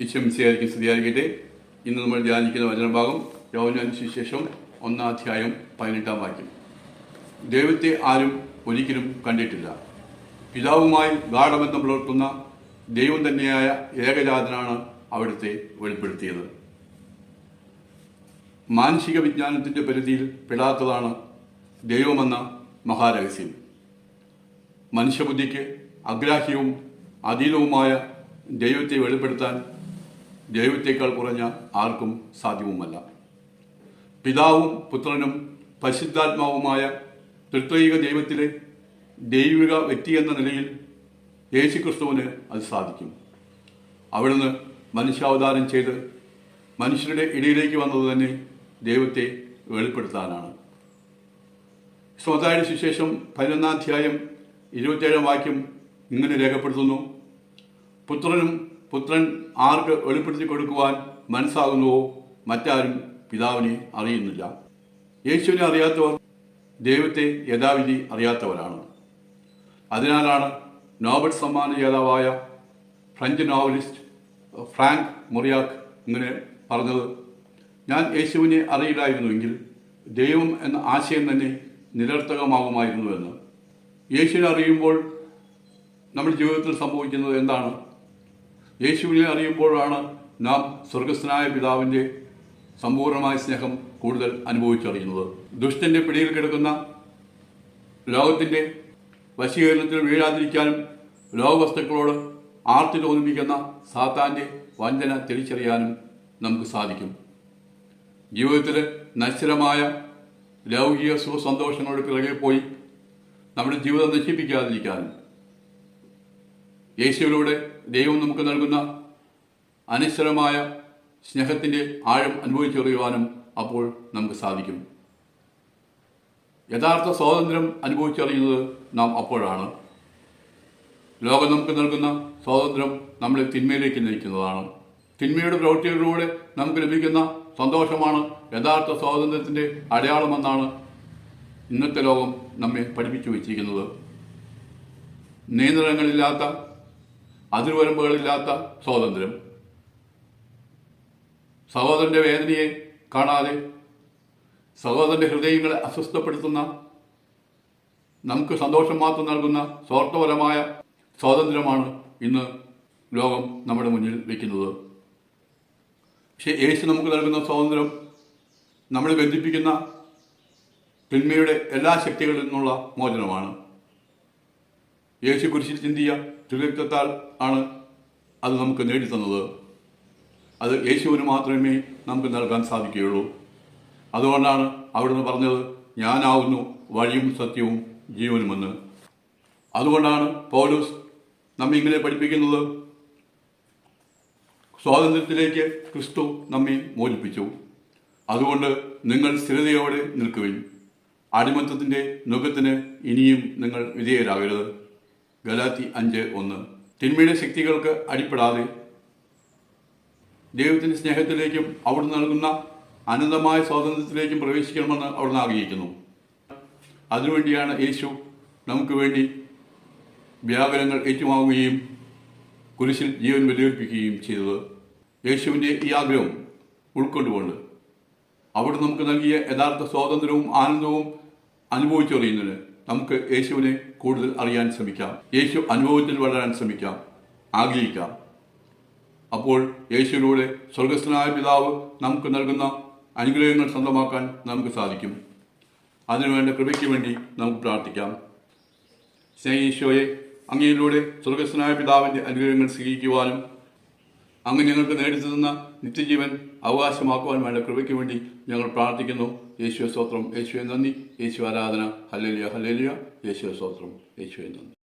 ഈശ്വംസിയായിരിക്കും സ്തുതിയായിരിക്കട്ടെ. ഇന്ന് നമ്മൾ ധ്യാനിക്കുന്ന വചനഭാഗം യോവനാൻ ശേഷം ഒന്നാം അധ്യായം പതിനെട്ടാം വാക്യം. ദൈവത്തെ ആരും ഒരിക്കലും കണ്ടിട്ടില്ല. പിതാവുമായി ഗാഠബന്ധം പുലർത്തുന്ന ദൈവം തന്നെയായ ഏകജാതനാണ് അവിടുത്തെ വെളിപ്പെടുത്തിയത്. മാനസിക വിജ്ഞാനത്തിന്റെ പരിധിയിൽ പെടാത്തതാണ് ദൈവമെന്ന മഹാരഹസ്യം. മനുഷ്യബുദ്ധിക്ക് അഗ്രാഹ്യവും അതീതവുമായ ദൈവത്തെ വെളിപ്പെടുത്താൻ ദൈവത്തേക്കാൾ കുറഞ്ഞ ആർക്കും സാധ്യവുമല്ല. പിതാവും പുത്രനും പരിശുദ്ധാത്മാവുമായ തൃത്വൈക ദൈവത്തിലെ ദൈവിക വ്യക്തി എന്ന നിലയിൽ യേശുക്രിസ്തുവിന് അത് സാധിക്കും. അവിടുന്ന് മനുഷ്യാവതാരം ചെയ്ത് മനുഷ്യരുടെ ഇടയിലേക്ക് വന്നത് തന്നെ ദൈവത്തെ വെളിപ്പെടുത്താനാണ്. സ്വതായ സുശേഷം പതിനൊന്നാം അധ്യായം ഇരുപത്തിയേഴാം വാക്യം ഇങ്ങനെ രേഖപ്പെടുത്തുന്നു. പുത്രനും പുത്രൻ ആർക്ക് വെളിപ്പെടുത്തി കൊടുക്കുവാൻ മനസ്സാകുന്നുവോ മറ്റാരും പിതാവിനെ അറിയുന്നില്ല. യേശുവിനെ അറിയാത്തവർ ദൈവത്തെ യഥാവിധി അറിയാത്തവരാണ്. അതിനാലാണ് നോബൽ സമ്മാന ജേതാവായ ഫ്രഞ്ച് നോവലിസ്റ്റ് ഫ്രാങ്ക് മൊറിയാക്ക് ഇങ്ങനെ പറഞ്ഞത് ഞാൻ യേശുവിനെ അറിയില്ലായിരുന്നുവെങ്കിൽ ദൈവം എന്ന ആശയം തന്നെ നിരർത്ഥകമാകുമായിരുന്നുവെന്ന്. യേശുവിനെ അറിയുമ്പോൾ നമ്മുടെ ജീവിതത്തിൽ സംഭവിക്കുന്നത് എന്താണ്? യേശുവിനെ അറിയുമ്പോഴാണ് നാം സ്വർഗസ്ഥനായ പിതാവിന്റെ സമ്പൂർണമായ സ്നേഹം കൂടുതൽ അനുഭവിച്ചറിയുന്നത്. ദുഷ്ടന്റെ പിടിയിൽ കിടക്കുന്ന ലോകത്തിന്റെ വശീകരണത്തിൽ വീഴാതിരിക്കാനും ലോകവസ്തുക്കളോട് ആർത്തി തോന്നിപ്പിക്കുന്ന സാത്താന്റെ വഞ്ചന തിരിച്ചറിയാനും നമുക്ക് സാധിക്കും. ജീവിതത്തിൽ നശ്വരമായ ലൗകിക സുഖസന്തോഷങ്ങളുടെ പിറകെ പോയി നമ്മുടെ ജീവിതം നശിപ്പിക്കാതിരിക്കാനും യേശുവിലൂടെ ദൈവം നമുക്ക് നൽകുന്ന അനശ്വരമായ സ്നേഹത്തിന്റെ ആഴം അനുഭവിച്ചറിയുവാനും അപ്പോൾ നമുക്ക് സാധിക്കും. യഥാർത്ഥ സ്വാതന്ത്ര്യം അനുഭവിച്ചറിയുന്നത് നാം അപ്പോഴാണ്. ലോകം നമുക്ക് നൽകുന്ന സ്വാതന്ത്ര്യം നമ്മളെ തിന്മയിലേക്ക് നയിക്കുന്നതാണ്. തിന്മയുടെ പ്രവൃത്തികളിലൂടെ നമുക്ക് ലഭിക്കുന്ന സന്തോഷമാണ് യഥാർത്ഥ സ്വാതന്ത്ര്യത്തിന്റെ അടയാളമെന്നാണ് ഇന്നത്തെ ലോകം നമ്മെ പഠിപ്പിച്ചു വച്ചിരിക്കുന്നത്. നിയന്ത്രണങ്ങളില്ലാത്ത അതിർവരമ്പുകളില്ലാത്ത സ്വാതന്ത്ര്യം. സഹോദരന്റെ വേദനയെ കാണാതെ സഹോദരന്റെ ഹൃദയങ്ങളെ അസ്വസ്ഥപ്പെടുത്തുന്ന നമുക്ക് സന്തോഷം മാത്രം നൽകുന്ന സ്വാർത്ഥപരമായ സ്വാതന്ത്ര്യമാണ് ഇന്ന് ലോകം നമ്മുടെ മുന്നിൽ വയ്ക്കുന്നത് പക്ഷേ യേശു നമുക്ക് നൽകുന്ന സ്വാതന്ത്ര്യം നമ്മളെ ബന്ധിപ്പിക്കുന്ന തിന്മയുടെ എല്ലാ ശക്തികളിൽ നിന്നുള്ള മോചനമാണ്. യേശു കുരിശിൽ ചിന്തിയ തിരുരക്തത്താൽ ആണ് അത് നമുക്ക് നേടിത്തന്നത് അത് യേശുവിന് മാത്രമേ നമുക്ക് നൽകാൻ സാധിക്കുകയുള്ളൂ. അതുകൊണ്ടാണ് അവിടുന്ന് പറഞ്ഞത് ഞാനാവുന്നു വഴിയും സത്യവും ജീവനുമെന്ന്. അതുകൊണ്ടാണ് പൗലൂസ് നമ്മെ ഇങ്ങനെ പഠിപ്പിക്കുന്നത്. സ്വാതന്ത്ര്യത്തിലേക്ക് ക്രിസ്തു നമ്മെ മോചിപ്പിച്ചു. അതുകൊണ്ട് നിങ്ങൾ സ്ഥിരതയോടെ നിൽക്കുവിൻ. അടിമത്തത്തിന്റെ നുഖത്തിന് ഇനിയും നിങ്ങൾ വിധേയരാകരുത്. ഗലാത്തി അഞ്ച് ഒന്ന്. തിന്മയുടെ ശക്തികൾക്ക് അടിപ്പെടാതെ ദൈവത്തിന്റെ സ്നേഹത്തിലേക്കും അവിടുന്ന് നൽകുന്ന അനന്തമായ സ്വാതന്ത്ര്യത്തിലേക്കും പ്രവേശിക്കണമെന്ന് അവിടുന്ന് ആഗ്രഹിക്കുന്നു. അതിനുവേണ്ടിയാണ് യേശു നമുക്ക് വേണ്ടി വ്യാകുലങ്ങൾ ഏറ്റുവാങ്ങുകയും കുരിശിൽ ജീവൻ ബലിയർപ്പിക്കുകയും ചെയ്തത്. യേശുവിന്റെ ഈ ആഗ്രഹം ഉൾക്കൊണ്ടുകൊണ്ട് അവിടെ നമുക്ക് നൽകിയ യഥാർത്ഥ സ്വാതന്ത്ര്യവും ആനന്ദവും അനുഭവിച്ചറിയുന്നതിന് നമുക്ക് യേശുവിനെ കൂടുതൽ അറിയാൻ ശ്രമിക്കാം. യേശു അനുഭവത്തിൽ വളരാൻ ശ്രമിക്കാം. ആഗ്രഹിക്കാം. അപ്പോൾ യേശുവിലൂടെ സ്വർഗസ്ഥനായ പിതാവ് നമുക്ക് നൽകുന്ന അനുഗ്രഹങ്ങൾ സ്വന്തമാക്കാൻ നമുക്ക് സാധിക്കും. അതിനുവേണ്ട കൃപയ്ക്ക് വേണ്ടി നമുക്ക് പ്രാർത്ഥിക്കാം. സ്നേഹീശോയെ അങ്ങയിലൂടെ സ്വർഗസ്ഥനായ പിതാവിന്റെ അനുഗ്രഹങ്ങൾ സ്വീകരിക്കുവാനും അങ്ങ് ഞങ്ങൾക്ക് നേടിത്തന്ന നിത്യജീവൻ അവകാശമാക്കുവാൻ വേണ്ട കൃപയ്ക്ക് വേണ്ടി ഞങ്ങൾ പ്രാർത്ഥിക്കുന്നു. യേശുവ സ്തോത്രം. യേശുവെ നന്ദി. യേശു ആരാധന. Hallelujah hallelujah. യേശുവ സ്തോത്രം. യേശുവെ നന്ദി.